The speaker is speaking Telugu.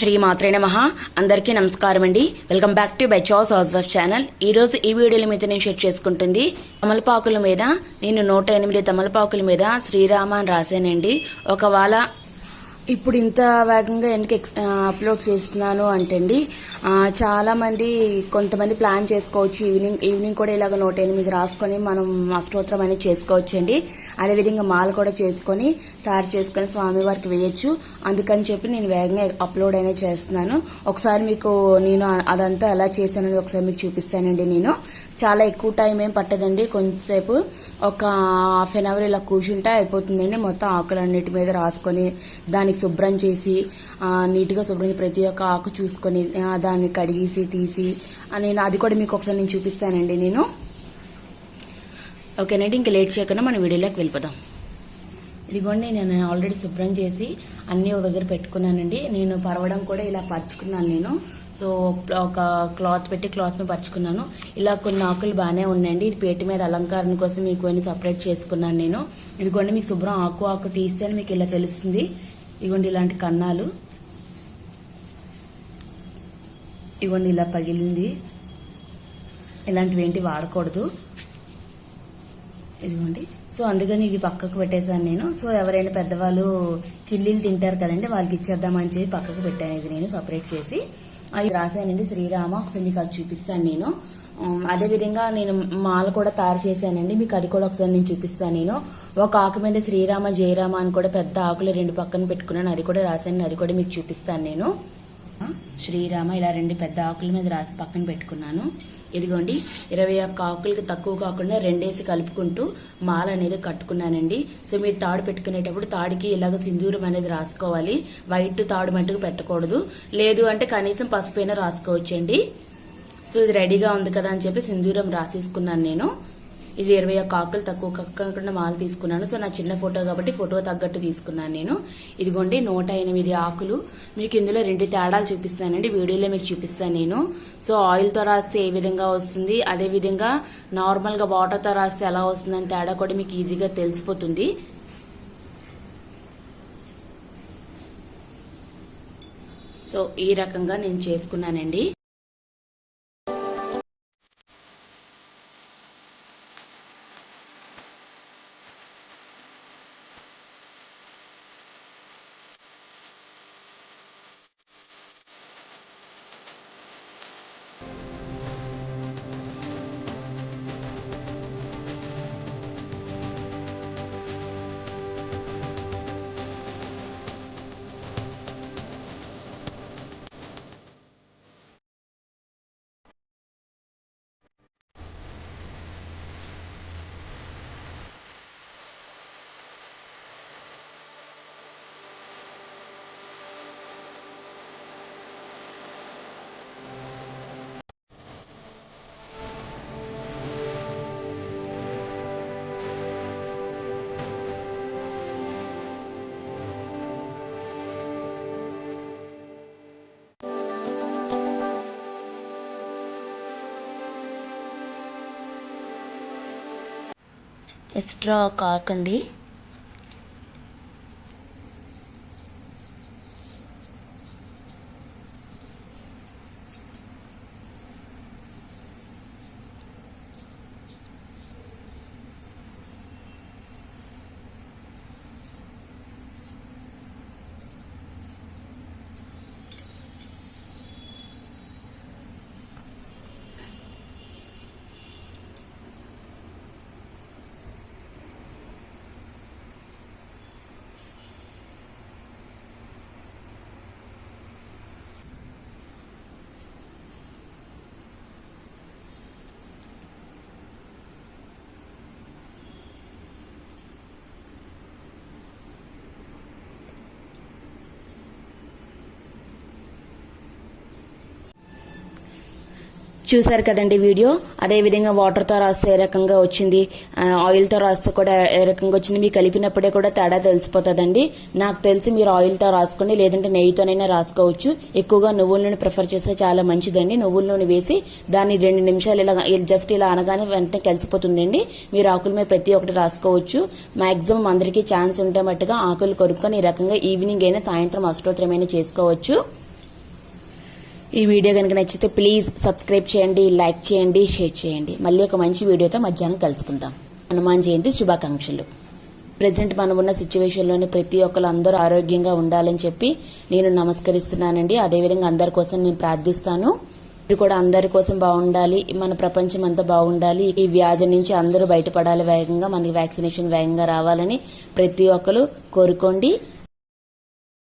శ్రీ మాత్రే నమ. అందరికీ నమస్కారం అండి welcome back to Becha's housewife channel. ఈ రోజు ఈ వీడియోల మీద నేను షేర్ చేసుకుంటుంది తమలపాకుల మీద. నేను నూట ఎనిమిది తమలపాకుల మీద శ్రీరామ అని రాశానండి. ఒకవేళ ఇప్పుడు ఇంత వేగంగా ఎందుకు ఎక్స్- అప్లోడ్ చేస్తున్నాను అంటండి. అండి చాలా మంది కొంతమంది ప్లాన్ చేసుకోవచ్చు. ఈవినింగ్ ఈవినింగ్ కూడా ఇలాగ నూట ఎనిమిది రాసుకొని మనం అష్టోత్తరం అనేది చేసుకోవచ్చు అండి అదేవిధంగా మాల కూడా చేసుకొని తయారు చేసుకొని స్వామివారికి వేయచ్చు. అందుకని చెప్పి నేను వేగంగా అప్లోడ్ అనేది చేస్తున్నాను. ఒకసారి మీకు నేను అదంతా ఎలా చేశానని ఒకసారి మీకు చూపిస్తానండి నేను. చాలా ఎక్కువ టైం ఏం పట్టదండి. కొంతసేపు ఒక హాఫ్ అన్ అవర్ ఇలా కూర్చుంటే అయిపోతుందండి. మొత్తం ఆకులన్నిటి మీద రాసుకొని దాని దాన్ని శుభ్రం చేసి నీట్గా శుభ్రం చేసి ప్రతి ఒక్క ఆకు చూసుకొని దాన్ని కడిగేసి తీసి నేను అది కూడా మీకు ఒకసారి నేను చూపిస్తానండి నేను. ఓకేనండి ఇంకా లేట్ చేయకుండా మనం వీడియోలోకి వెళ్ళిపోదాం. ఇదిగోండి నేను ఆల్రెడీ శుభ్రం చేసి అన్నీ ఒక దగ్గర పెట్టుకున్నానండి. నేను పరవడం కూడా ఇలా పరుచుకున్నాను నేను. సో ఒక క్లాత్ పెట్టి క్లాత్ మీద పరుచుకున్నాను. ఇలా కొన్ని ఆకులు బాగానే ఉన్నాయండి. ఇది పేటి మీద అలంకారం కోసం మీకు సపరేట్ చేసుకున్నాను నేను. ఇదిగోండి మీకు శుభ్రం ఆకు ఆకు తీస్తేనే మీకు ఇలా తెలుస్తుంది. ఇదిగోండి ఇలాంటి కన్నాలు. ఇదిగోండి ఇలా పగిలింది. ఇలాంటివి ఏంటి వాడకూడదు. ఇదిగోండి. సో అందుకని ఇవి పక్కకు పెట్టేశాను నేను. సో ఎవరైనా పెద్దవాళ్ళు కిల్లీలు తింటారు కదండి వాళ్ళకి ఇచ్చేద్దామని చెప్పి పక్కకు పెట్టాను. ఇది నేను సపరేట్ చేసి. అవి రాశానండి శ్రీరామ. ఒకసారి మీకు అది చూపిస్తాను నేను. అదే విధంగా నేను మాల కూడా తయారు చేశానండి. మీకు అది కూడా ఒకసారి నేను చూపిస్తాను. నేను ఒక ఆకు మీద శ్రీరామ జయరామ అని కూడా పెద్ద ఆకులు రెండు పక్కన పెట్టుకున్నాను. అది కూడా రాశాను. అది కూడా మీకు చూపిస్తాను నేను. శ్రీరామ ఇలా రెండు పెద్ద ఆకుల మీద రాసి పక్కన పెట్టుకున్నాను. ఇదిగోండి ఇరవై ఒక్క ఆకులకి తక్కువ కాకుండా రెండేసి కలుపుకుంటూ మాల అనేది కట్టుకున్నానండి. సో మీరు తాడు పెట్టుకునేటప్పుడు తాడికి ఇలాగ సింధూరం అనేది రాసుకోవాలి. వైట్ తాడు మట్టుకు పెట్టకూడదు. లేదు అంటే కనీసం పసుపైన రాసుకోవచ్చండి. సో ఇది రెడీగా ఉంది కదా అని చెప్పి సింధూరం రాసేసుకున్నాను నేను. ఇది ఇరవై ఒక్క ఆకులు తక్కువ కాకుండా మాల తీసుకున్నాను. సో నా చిన్న ఫోటో కాబట్టి ఫోటో తగ్గట్టు తీసుకున్నాను నేను. ఇదిగోండి నూట ఎనిమిది ఆకులు. మీకు ఇందులో రెండు తేడాలు చూపిస్తానండి. వీడియోలో మీకు చూపిస్తాను నేను. సో ఆయిల్తో రాస్తే ఏ విధంగా వస్తుంది? అదే విధంగా నార్మల్గా వాటర్తో రాస్తే ఎలా వస్తుందని తేడా కూడా మీకు ఈజీగా తెలిసిపోతుంది. సో ఈ రకంగా నేను చేసుకున్నానండి. ఎక్స్ట్రా కాకండి. చూసారు కదండి వీడియో? అదే విధంగా రాస్తే ఏ రకంగా వచ్చింది? ఆయిల్తో రాస్తే కూడా ఏ రకంగా వచ్చింది? మీకు కలిపినప్పుడే కూడా తేడా తెలిసిపోతుందండి. నాకు తెలిసి మీరు ఆయిల్తో రాసుకోండి లేదంటే నెయ్యితోనైనా రాసుకోవచ్చు. ఎక్కువగా నువ్వుల నూనె ప్రిఫర్ చేస్తే చాలా మంచిదండి. నువ్వుల నూనె వేసి దాన్ని రెండు నిమిషాలు ఇలా జస్ట్ ఇలా అనగానే వెంటనే కలిసిపోతుందండి. మీరు ఆకుల మీద ప్రతి ఒక్కటి రాసుకోవచ్చు. మాక్సిమం అందరికీ ఛాన్స్ ఉంటే మట్టుగా ఆకులు కొనుక్కొని ఈ రకంగా ఈవినింగ్ అయినా సాయంత్రం అష్టోత్తరమైనా చేసుకోవచ్చు. ఈ వీడియో కనుక నచ్చితే ప్లీజ్ సబ్స్క్రైబ్ చేయండి లైక్ చేయండి షేర్ చేయండి. మళ్ళీ ఒక మంచి వీడియోతో మధ్యాహ్నం కలుసుకుందాం. హనుమాన్ జయంతి శుభాకాంక్షలు. ప్రజెంట్ మనం ఉన్న సిచ్యువేషన్లోని ప్రతి ఒక్కరు అందరూ ఆరోగ్యంగా ఉండాలని చెప్పి నేను నమస్కరిస్తున్నానండి. అదేవిధంగా అందరి కోసం నేను ప్రార్థిస్తాను. మీరు కూడా అందరి కోసం బాగుండాలి. మన ప్రపంచం అంతా బాగుండాలి. ఈ వ్యాధి నుంచి అందరూ బయటపడాలి. వేగంగా మనకి వ్యాక్సినేషన్ వేగంగా రావాలని ప్రతి ఒక్కరు కోరుకోండి.